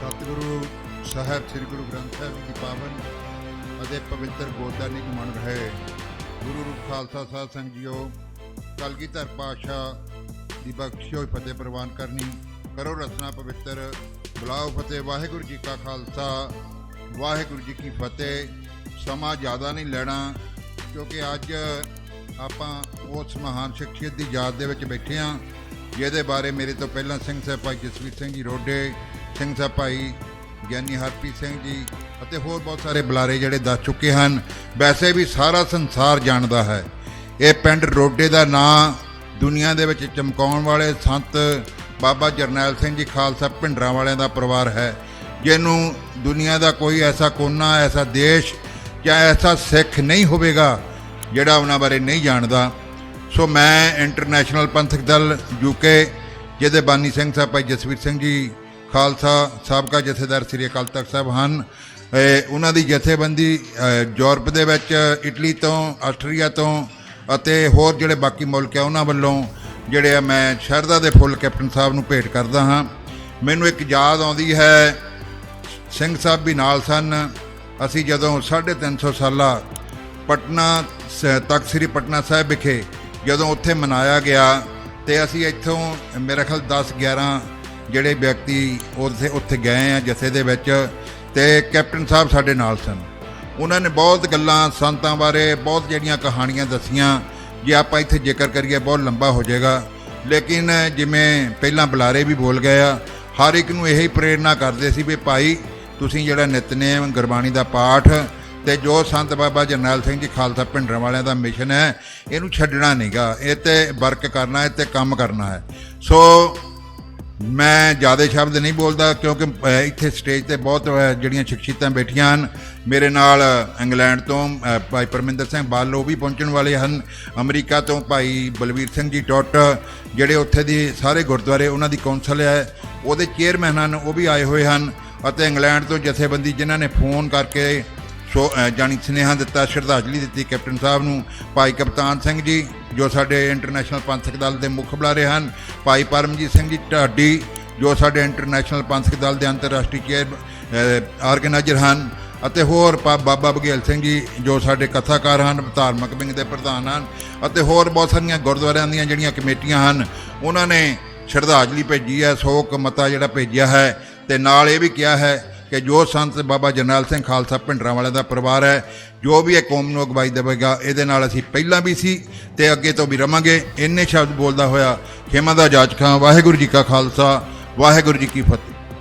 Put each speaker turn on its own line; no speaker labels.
ਸਤਿਗੁਰੂ ਸਾਹਿਬ, ਸ੍ਰੀ ਗੁਰੂ ਗ੍ਰੰਥ ਸਾਹਿਬ ਜੀ ਦੀ ਪਾਵਨ ਅਤੇ ਪਵਿੱਤਰ ਗੋਦਾਨੀ ਨੂੰ ਮੰਨ ਰਹੇ ਗੁਰੂ ਰੂਪ ਖਾਲਸਾ ਸਾਹਿਬ ਸੰਗਤ ਜੀਓ ਕਲਗੀਧਰ ਪਾਤਸ਼ਾਹ ਦੀ ਬਖਸ਼ੀ ਫਤਿਹ ਪ੍ਰਵਾਨ ਕਰਨੀ। ਕਰੋ ਰਸਨਾ ਪਵਿੱਤਰ। ਬੁਲਾਓ ਫਤਿਹ। ਵਾਹਿਗੁਰੂ ਜੀ ਕਾ ਖਾਲਸਾ, ਵਾਹਿਗੁਰੂ ਜੀ ਕੀ ਫਤਿਹ। ਸਮਾਂ ਜ਼ਿਆਦਾ ਨਹੀਂ ਲੈਣਾ, ਕਿਉਂਕਿ ਅੱਜ ਆਪਾਂ ਉਸ ਮਹਾਨ ਸ਼ਖਸੀਅਤ ਦੀ ਯਾਦ ਦੇ ਵਿੱਚ ਬੈਠੇ ਹਾਂ, ਜਿਹਦੇ ਬਾਰੇ ਮੇਰੇ ਤੋਂ ਪਹਿਲਾਂ ਸਿੰਘ ਸਾਹਿਬ ਭਾਈ ਜਸਵੀਰ ਸਿੰਘ ਜੀ ਰੋਡੇ ਸਿੰਘ ਸਾਹਿਬ ਭਾਈ ਗਿਆਨੀ ਹਰਪ੍ਰੀਤ ਸਿੰਘ ਜੀ ਅਤੇ ਹੋਰ ਬਹੁਤ ਸਾਰੇ ਬੁਲਾਰੇ ਜਿਹੜੇ ਦੱਸ ਚੁੱਕੇ ਹਨ। ਵੈਸੇ ਵੀ ਸਾਰਾ ਸੰਸਾਰ ਜਾਣਦਾ ਹੈ। ਇਹ ਪਿੰਡ ਰੋਡੇ ਦਾ ਨਾਂ ਦੁਨੀਆ ਦੇ ਵਿੱਚ ਚਮਕਾਉਣ ਵਾਲੇ ਸੰਤ ਬਾਬਾ ਜਰਨੈਲ ਸਿੰਘ ਜੀ ਖਾਲਸਾ ਭਿੰਡਰਾਂ ਵਾਲਿਆਂ ਦਾ ਪਰਿਵਾਰ ਹੈ, ਜਿਹਨੂੰ ਦੁਨੀਆ ਦਾ ਕੋਈ ਐਸਾ ਕੋਨਾ, ਐਸਾ ਦੇਸ਼ ਜਾਂ ਐਸਾ ਸਿੱਖ ਨਹੀਂ ਹੋਵੇਗਾ ਜਿਹੜਾ ਉਹਨਾਂ ਬਾਰੇ ਨਹੀਂ ਜਾਣਦਾ। ਸੋ ਮੈਂ ਇੰਟਰਨੈਸ਼ਨਲ ਪੰਥਕ ਦਲ ਯੂਕੇ ਜਿਹਦੇ ਬਾਨੀ ਸਿੰਘ ਸਾਹਿਬ ਭਾਈ ਜਸਵੀਰ ਸਿੰਘ ਜੀ ਖਾਲਸਾ ਸਾਬਕਾ ਜਥੇਦਾਰ ਸ੍ਰੀ ਅਕਾਲ ਤਖਤ ਸਾਹਿਬ ਹਨ। ਉਹਨਾਂ ਦੀ ਜਥੇਬੰਦੀ ਯੂਰਪ ਦੇ ਵਿੱਚ, ਇਟਲੀ ਤੋਂ, ਆਸਟਰੀਆ ਤੋਂ ਅਤੇ ਹੋਰ ਜਿਹੜੇ ਬਾਕੀ ਮੁਲਕ ਆ ਉਹਨਾਂ ਵੱਲੋਂ ਜਿਹੜੇ ਆ ਮੈਂ ਸ਼ਰਧਾ ਦੇ ਫੁੱਲ ਕੈਪਟਨ ਸਾਹਿਬ ਨੂੰ ਭੇਟ ਕਰਦਾ ਹਾਂ। ਮੈਨੂੰ ਇੱਕ ਯਾਦ ਆਉਂਦੀ ਹੈ, ਸਿੰਘ ਸਾਹਿਬ ਵੀ ਨਾਲ ਸਨ। ਅਸੀਂ ਜਦੋਂ 350 ਸਾਲਾ ਪਟਨਾ ਸ- ਤਖਤ ਸ੍ਰੀ ਪਟਨਾ ਸਾਹਿਬ ਵਿਖੇ ਜਦੋਂ ਉੱਥੇ ਮਨਾਇਆ ਗਿਆ ਤੇ ਅਸੀਂ ਇੱਥੋਂ, ਮੇਰੇ ਖਿਆਲ 10 11 ਜਿਹੜੇ ਵਿਅਕਤੀ ਉੱਥੇ ਉੱਥੇ ਗਏ ਆ ਜਥੇ ਦੇ ਵਿੱਚ ਤੇ ਕੈਪਟਨ ਸਾਹਿਬ ਸਾਡੇ ਨਾਲ ਸਨ। ਉਹਨਾਂ ਨੇ ਬਹੁਤ ਗੱਲਾਂ ਸੰਤਾਂ ਬਾਰੇ, ਬਹੁਤ ਜਿਹੜੀਆਂ ਕਹਾਣੀਆਂ ਦੱਸੀਆਂ। ਜੇ ਆਪਾਂ ਇੱਥੇ ਜ਼ਿਕਰ ਕਰੀਏ ਬਹੁਤ ਲੰਬਾ ਹੋ ਜਾਏਗਾ। ਲੇਕਿਨ ਜਿਵੇਂ ਪਹਿਲਾਂ ਬੁਲਾਰੇ ਵੀ ਬੋਲ ਗਏ ਆ, ਹਰ ਇੱਕ ਨੂੰ ਇਹੀ ਪ੍ਰੇਰਣਾ ਕਰਦੇ ਸੀ ਵੀ ਭਾਈ, ਤੁਸੀਂ ਜਿਹੜਾ ਨਿਤਨੇਮ ਗੁਰਬਾਣੀ ਦਾ ਪਾਠ ਤੇ ਜੋ ਸੰਤ ਬਾਬਾ ਜਰਨੈਲ ਸਿੰਘ ਜੀ ਖਾਲਸਾ ਭਿੰਡਰਾਂ ਵਾਲਿਆਂ ਦਾ ਮਿਸ਼ਨ ਹੈ, ਇਹਨੂੰ ਛੱਡਣਾ ਨਹੀਂਗਾ ਇਹ ਤੇ ਵਰਕ ਕਰਨਾ ਹੈ ਤੇ ਕੰਮ ਕਰਨਾ ਹੈ। ਸੋ ਮੈਂ ਜ਼ਿਆਦਾ ਸ਼ਬਦ ਨਹੀਂ ਬੋਲਦਾ ਕਿਉਂਕਿ ਇੱਥੇ ਸਟੇਜ ਤੇ ਬਹੁਤ ਜਿਹੜੀਆਂ ਸ਼ਖਸੀਅਤਾਂ ਬੈਠੀਆਂ ਹਨ, ਮੇਰੇ ਨਾਲ ਇੰਗਲੈਂਡ ਤੋਂ ਭਾਈ ਪਰਮਿੰਦਰ ਸਿੰਘ ਬਾਲੋ ਵੀ ਪਹੁੰਚਣ ਵਾਲੇ ਹਨ, ਅਮਰੀਕਾ ਤੋਂ ਭਾਈ ਬਲਵੀਰ ਸਿੰਘ ਜੀ ਟੋਟ ਜਿਹੜੇ ਉੱਥੇ ਦੀ ਸਾਰੇ ਗੁਰਦੁਆਰੇ ਉਹਨਾਂ ਦੀ ਕੌਂਸਲ ਹੈ, ਉਹਦੇ ਚੇਅਰਮੈਨ ਹਨ, ਉਹ ਵੀ ਆਏ ਹੋਏ ਹਨ, ਅਤੇ ਇੰਗਲੈਂਡ ਤੋਂ ਜਥੇਬੰਦੀ ਜਿਨ੍ਹਾਂ ਨੇ ਫੋਨ ਕਰਕੇ ਸੋ ਅ, ਜਾਣੀ ਸੁਨੇਹਾ ਦਿੱਤਾ ਸ਼ਰਧਾਂਜਲੀ ਦਿੱਤੀ ਕੈਪਟਨ ਸਾਹਿਬ ਨੂੰ। ਭਾਈ ਕਪਤਾਨ ਸਿੰਘ ਜੀ ਜੋ ਸਾਡੇ ਇੰਟਰਨੈਸ਼ਨਲ ਪੰਥਕ ਦਲ ਦੇ ਮੁੱਖ ਬੁਲਾਰੇ ਹਨ ਭਾਈ ਪਰਮਜੀਤ ਸਿੰਘ ਜੀ ਢਾਡੀ ਜੋ ਸਾਡੇ ਇੰਟਰਨੈਸ਼ਨਲ ਪੰਥਕ ਦਲ ਦੇ ਅੰਤਰਰਾਸ਼ਟਰੀ ਚੇਅਰ ਆਰਗੇਨਾਈਜ਼ਰ ਹਨ ਅਤੇ ਹੋਰ ਪਾ- ਬਾਬਾ ਬਘੇਲ ਸਿੰਘ ਜੀ ਜੋ ਸਾਡੇ ਕਥਾਕਾਰ ਹਨ ਧਾਰਮਿਕ ਵਿੰਗ ਦੇ ਪ੍ਰਧਾਨ ਹਨ ਅਤੇ ਹੋਰ ਬਹੁਤ ਸਾਰੀਆਂ ਗੁਰਦੁਆਰਿਆਂ ਦੀਆਂ ਜਿਹੜੀਆਂ ਕਮੇਟੀਆਂ ਹਨ ਉਹਨਾਂ ਨੇ ਸ਼ਰਧਾਂਜਲੀ ਭੇਜੀ ਹੈ ਸੋਕ ਮਤਾ ਜਿਹੜਾ ਭੇਜਿਆ ਹੈ ਤੇ ਨਾਲ ਇਹ ਵੀ ਕਿਹਾ ਹੈ ਕਿ ਜੋ ਸੰਤ ਬਾਬਾ ਜਰਨੈਲ ਸਿੰਘ ਖਾਲਸਾ ਭਿੰਡਰਾਂ ਵਾਲਿਆਂ ਦਾ ਪਰਿਵਾਰ ਹੈ, ਜੋ ਵੀ ਇਹ ਕੌਮ ਨੂੰ ਅਗਵਾਈ ਦੇਵੇਗਾ, ਇਹਦੇ ਨਾਲ ਅਸੀਂ ਪਹਿਲਾਂ ਵੀ ਸੀ ਤੇ ਅੱਗੇ ਤੋਂ ਵੀ ਰਵਾਂਗੇ। ਇੰਨੇ ਸ਼ਬਦ ਬੋਲਦਾ ਹੋਇਆ ਖੇਮਾ ਦਾ ਜਾਚਕਾਂ ਵਾਹਿਗੁਰੂ ਜੀ ਕਾ ਖਾਲਸਾ, ਵਾਹਿਗੁਰੂ ਜੀ ਕੀ ਫਤਿਹ।